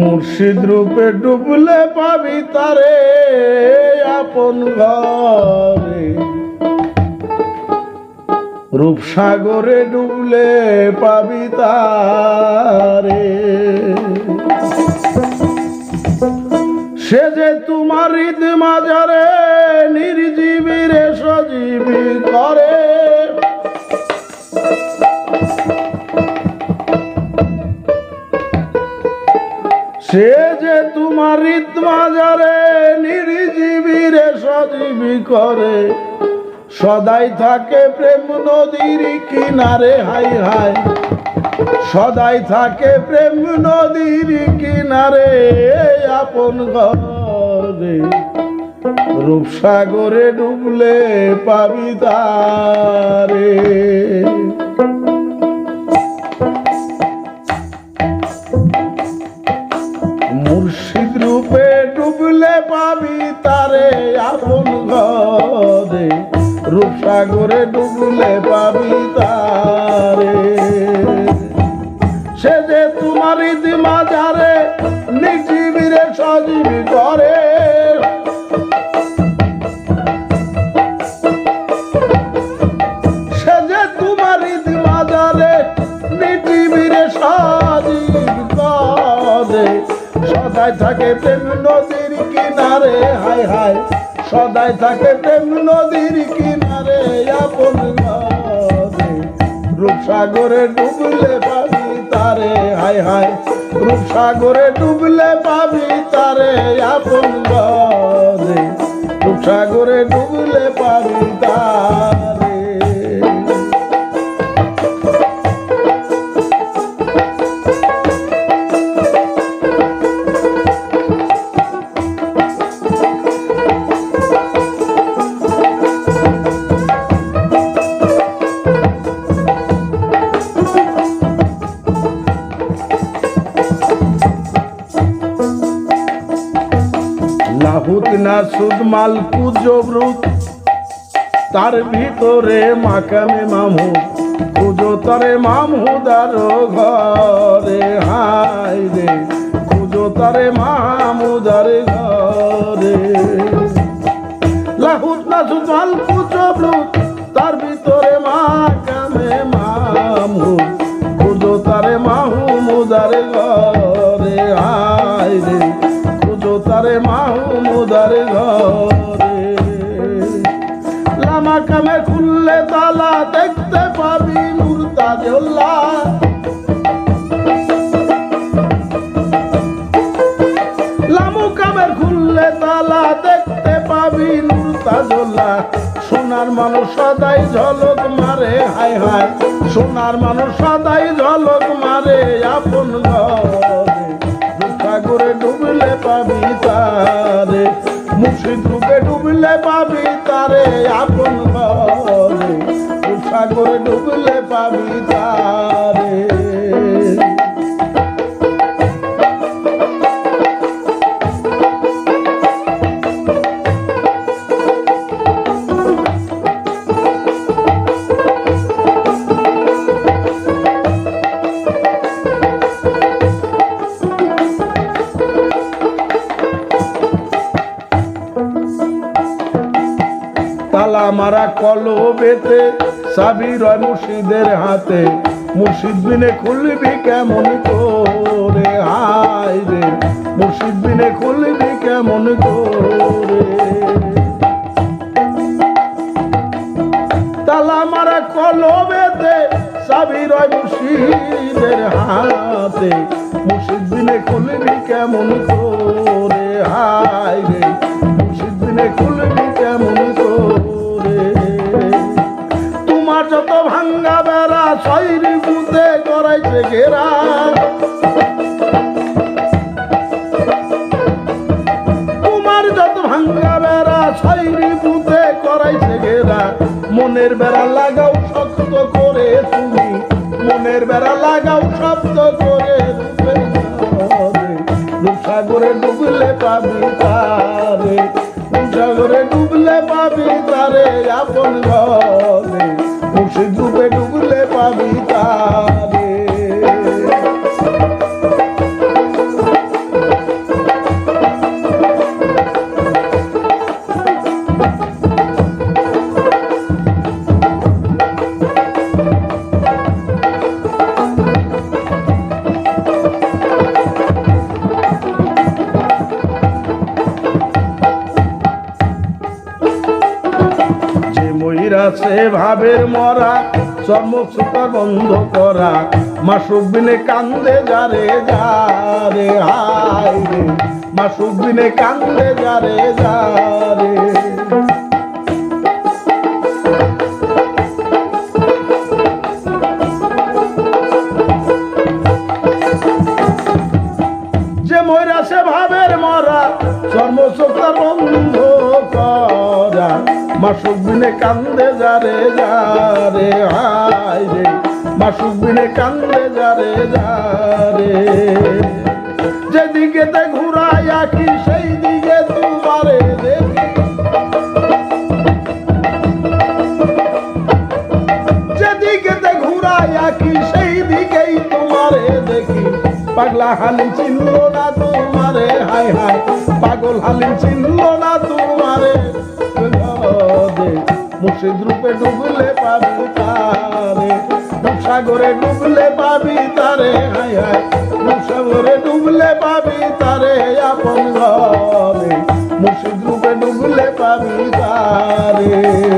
মুর্শিদ রূপে ডুবলে পাবি তারে আপন ঘরে। রূপসাগরে ডুবলে পাবি তারে। সে যে তোমার হৃদ মাজারে নির্জীবীরে সজীবী করে। সে যে তোমার হৃদ মাজারে নির্জীবীরে সজীবী করে, সদাই থাকে প্রেম নদীর কিনারে, হাই হাই। সদাই থাকে প্রেম নদীর কিনারে, আপন ঘরে। রূপসাগরে ডুবলে পাবি তারে পাবি তারে আপন ঘরে? রূপসাগরে ডুবলে পাবি তারে সদাই থাকে প্রেম নদীর কিনারে আপন রূপসাগরে ডুবলে পাবি তারে, হায় হায়। রূপসাগরে ডুবলে পাবি তারে আপন রূপসাগরে ডুবলে পাবি তারে লাহুত না সুদ মালকু জবরুত তার ভিতরে মাকামে মামু খুঁজো তারে মামুদার ঘরে। হাই রে খুঁজো তারে মামুদার ঘরে। লাহুত না সুদ মালকু জবরুত তার ভিতরে মাকামে সোনার মানুষ সদাই ঝলক মারে, হায় হায়। সোনার মানুষ সদাই ঝলক মারে, আপন ঘরে ডুবলে পাবি তারে, মুর্শিদ রূপে ডুবলে পাবি তারে, আপন ডুবলে পাবি তারে। তালা মারা কলবেতে সাবি রয় মুর্শিদের হাতে। মুর্শিদ বিনে খুলবি কেমন করে? হাই রে, মুর্শিদ বিনে খুলবি কেমন করে? তালা মারা কলবেতে সাবি রয় মুর্শিদের হাতে। মুর্শিদ বিনে খুলবি কেমন করে? শৈরি বুতে করাইছে ঘেরা। মনের বেড়া লাগাও শক্ত করে তুমি। মনের বেড়া লাগাও শব্দ করে ঘরে। ডুবলে পাবি তারে। রূপসাগরে ডুবলে পাবি তারে আপন ঘরে। রূপে ডুবলে পাবি আছে ভাবের মরা, চমক সুপার বন্ধ করা, মাসুক বিনে কান্দে যারে যারে, হায় রে, মাসুক বিনে কান্দে যারে যারে। যে ময়রা সে ভাবের মরা চর্মচোখার বন্ধ মাসুক বিনে কান্দে যারে যারে, হায় রে। মাসুক বিনে কান্দে যারে যারে। যেদিকে তে ঘুরাই আঁকি সেই দিকে তোমারে দেখি যেদিকে তে ঘুরাই আঁকি সেই দিকেই তোমারে দেখি। পাগলা হালি চিনল না তোমারে হাই হাই পাগল হালি চিনল না তোমারে মুর্শিদ রূপে ডুবলে পাবি তারে। সাগরে ডুবলে পাবি তারে হাই হাই সাগরে ডুবলে পাবি তারে আপন ঘরে। মুর্শিদ রূপে ডুবলে পাবি তারে।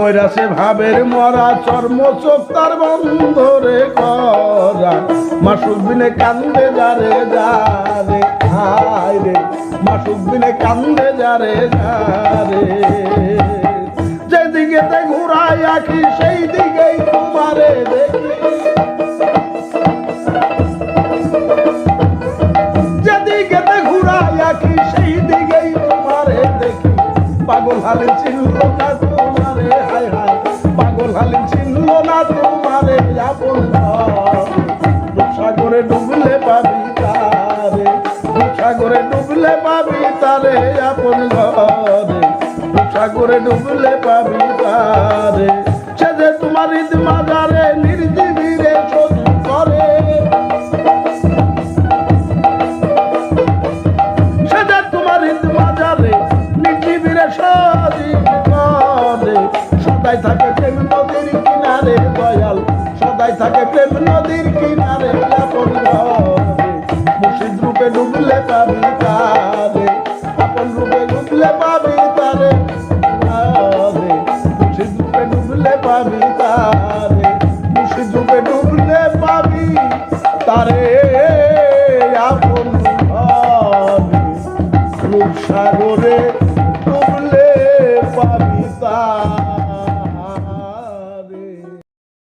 যে ময়রা সে ভাবের মরা চর্ম চোখ তার বন্ধ রে করা। মাসুক বিনে কান্দে যারে যারে হায় রে মাসুক বিনে কান্দে যারে যারে। যেদিকে তে ঘুরাই আঁকি সেই দিকেই তোমারে দেখি। যেদিকে তে ঘুরাই আঁকি সেই দেখি। পাগল হালে চিনল না হায় পাগল হালে চিনল না তোমারে। সাগরে ডুবলে পাবি তারে সাগরে ডুবলে পাবি তারে আপন ঘরে সাগরে ডুবলে পাবি তারে, সে যে তোমার ঈদ মাজারে সদাই থাকে প্রেম নদীর কিনারে দয়াল, সদাই থাকে প্রেম নদীর কিনারে আপন মুর্শিদ রূপে ডুবলে পাবি তারে, আপন রূপে ডুবলে পাবি তারে। মুর্শিদ রূপে ডুবলে পাবি তারে, মুর্শিদ রূপে ডুবলে পাবি তারে